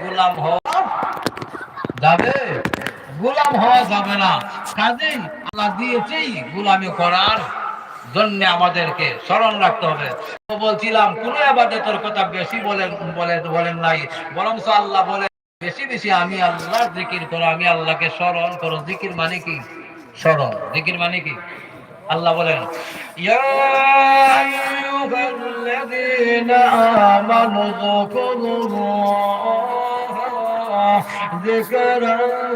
গোলাম হওয়া যাবে? গোলাম হওয়া যাবে না। কাজেই আল্লাহ দিয়েছেই গোলামি করার জন্য আমাদেরকে স্মরণ রাখতে হবে। বলছিলাম, কোন আবাদতের কথা বেশি বলেন বলে বলেন নাই। বরং আল্লাহ বলে, বেশি বেশি আমি আল্লাহ জিকির করো, আমি আল্লাহকে স্মরণ করো। জিকির মানে কি? স্মরণ। জিকির মানে কি? আল্লাহ বলেন, ইয়া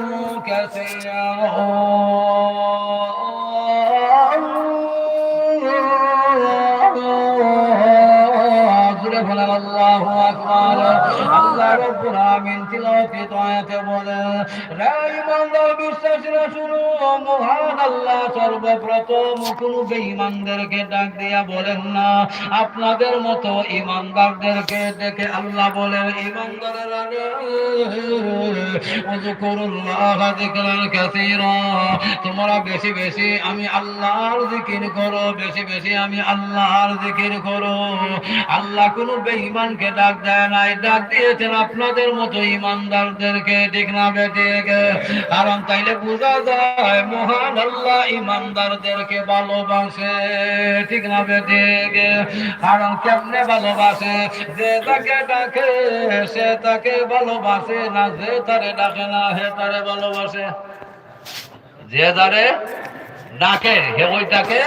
আইয়ুহাল্লাযীনা আমানু যকুরুল্লাহ আকবার। আল্লাহ রব্বুল আমিন রে ইমানদার শুনো মহান আল্লাহ, সর্বপ্রথম বেঈমানদেরকে ডাক দিয়া বলেন না। আপনাদের মতো ইমানদারদেরকে দেখে আল্লাহ বলেন তোমরা বেশি বেশি আমি আল্লাহর জিকির করো, বেশি বেশি আমি আল্লাহর জিকির করো। আল্লাহ কোন বেঈমানকে ডাক দেয় নাই, ডাক দিয়েছেন আপনাদের মতো ইমানদারদেরকে, ঠিক না বেঠিক কারণ তাইলে বোঝা যায় মহান আল্লাহ ইমানদারদেরকে ভালোবাসে, ঠিক না বেঠিক কারণ কেমনে ভালোবাসে? যে তাকে ডাকে, সে তাকে ভালোবাসে না, যে তারে ডাকে না, হে তারে ভালোবাসে। যে তারে ডাকে, হে ওইটাকে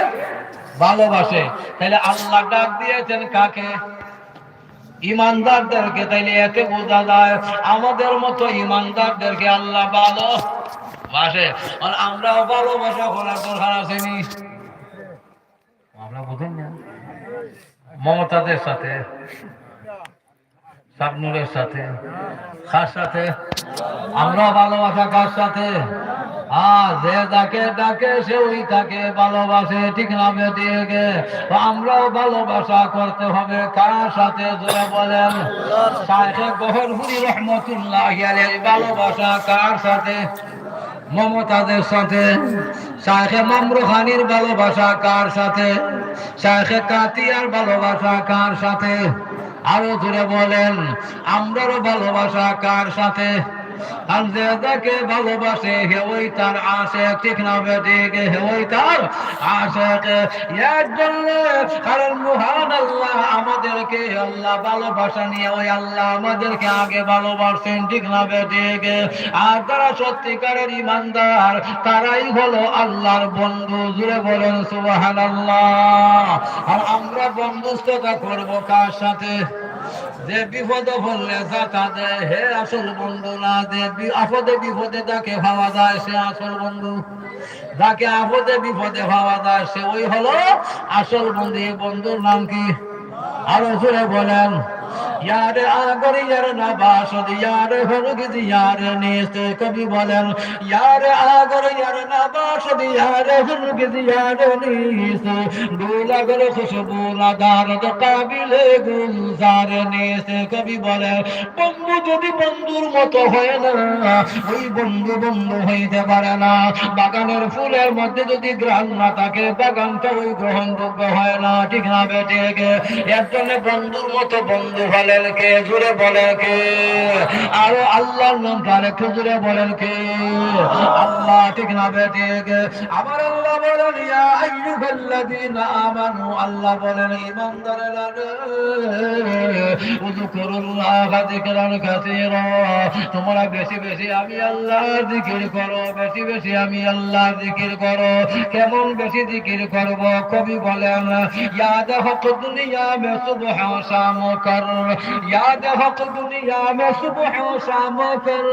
ভালোবাসে। তাহলে আল্লাহ ডাক দিয়েছেন কাকে? ইমানদারদেরকে তাইলে এতে বোঝা যায়, আমাদের মতো ইমানদারদেরকে আল্লাহ ভালো বাসে আমরাও ভালোবাসা করার দরকার আসেনি। আমরা বুঝেন না। মমতাদের সাথে সাবনুরের সাথে, কার সাথে? আমরা ভালোবাসা কার সাথে? আর যে ডাকে ডাকে সে ওই তাকে ভালোবাসে, ঠিক না বেটিকে আমরাও ভালোবাসা করতে হবে। কার সাথে জোরে বলেন? শাহে গহরপুরি রহমতুল্লাহ ভালোবাসা কার সাথে? মমতাদের সাথে। শাহে মামরু খানির ভালোবাসা কার সাথে? শাহে কাতিয়ার ভালোবাসা কার সাথে? আরও জোরে বলেন, আমরারও ভালোবাসা কার সাথে? আর ভালোবাসে, হে ওই তার আশে ঠিক না বেঠিক হে ওই তার আশে এর জন্য কারণ মহান আল্লাহ আমাদেরকে আল্লাহ ভালোবাসা নিয়ে, ওই আল্লাহ আমাদেরকে আগে ভালোবাসেন, ঠিক না বেঠিক আর তারা সত্যিকারের ইমানদার, তারাই হলো আল্লাহর বন্ধু। জুড়ে বলেন সুবাহান আল্লাহ আর আমরা বন্ধুস্থতা করব কার সাথে? যে বিপদে বললে যাতা দেয়, হে আসল বন্ধু না যে আপদে বিপদে যাকে ভাবা যায় সে আসল বন্ধু। যাকে আপদে বিপদে ভাবা যায় সে ওই হলো আসল বন্ধু। এই বন্ধুর নাম কি? আরও জোরে বলেন। কবি বলেন বন্ধু যদি বন্ধুর মতো হয় না, ওই বন্ধু বন্ধু হইতে পারে না। বাগানের ফুলের মধ্যে যদি গ্রাম না থাকে, বাগানটা ওই গ্রহণযোগ্য হয় না। ঠিক না বেটে এর বন্ধুর মতো বন্ধু হলেন কে? জুড়ে বলেন কে? আরও আল্লাহর নাম তার একটু জুড়ে বলেন কে? আল্লাহ ঠিক না বেটে আমার আল্লাহ বলেন, ইয়া আইয়ুহাল্লাযীনা আমানু। আল্লাহ বলেন ঈমানদারেরা উযকুরুল্লাহ যিকরান কাসীরা। তোমরা বেশি বেশি আমি আল্লাহর জিকির করো, বেশি বেশি আমি আল্লাহর জিকির করো। কেমন বেশি জিকির করব? কবি বলেন ইয়াদ হক দুনিয়া মে সুবহ শাম কর یاد حق دنیا میں صبح و شام کر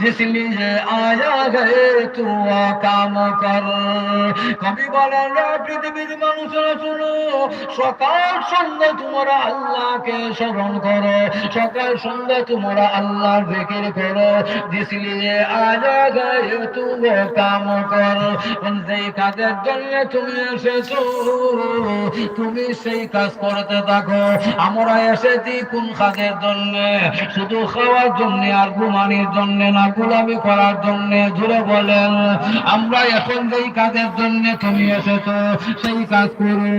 جس لیے آیا ہے تو কাম কর। কবি বলেন পৃথিবীর মানুষেরা শুনো সকাল সন্ধ্যা তোমরা আল্লাহকে স্মরণ করো। সকাল সন্ধ্যা তোমরা আল্লাহ জিকির করো। জিসলিয়ে আজা গায়ে তুমি কাম করো। যেই কাজের জন্য তুমি এসেছ, তুমি সেই কাজ করতে থাকো। আমরা এসেছি কোন কাজের জন্য? শুধু খাওয়ার জন্য আর ঘুমানির জন্য না, গুলামি করার জন্য জুড়ে বলেন। আমরা এখন যেই কাজের জন্য তুমি এসেছ, সেই কাজ করো।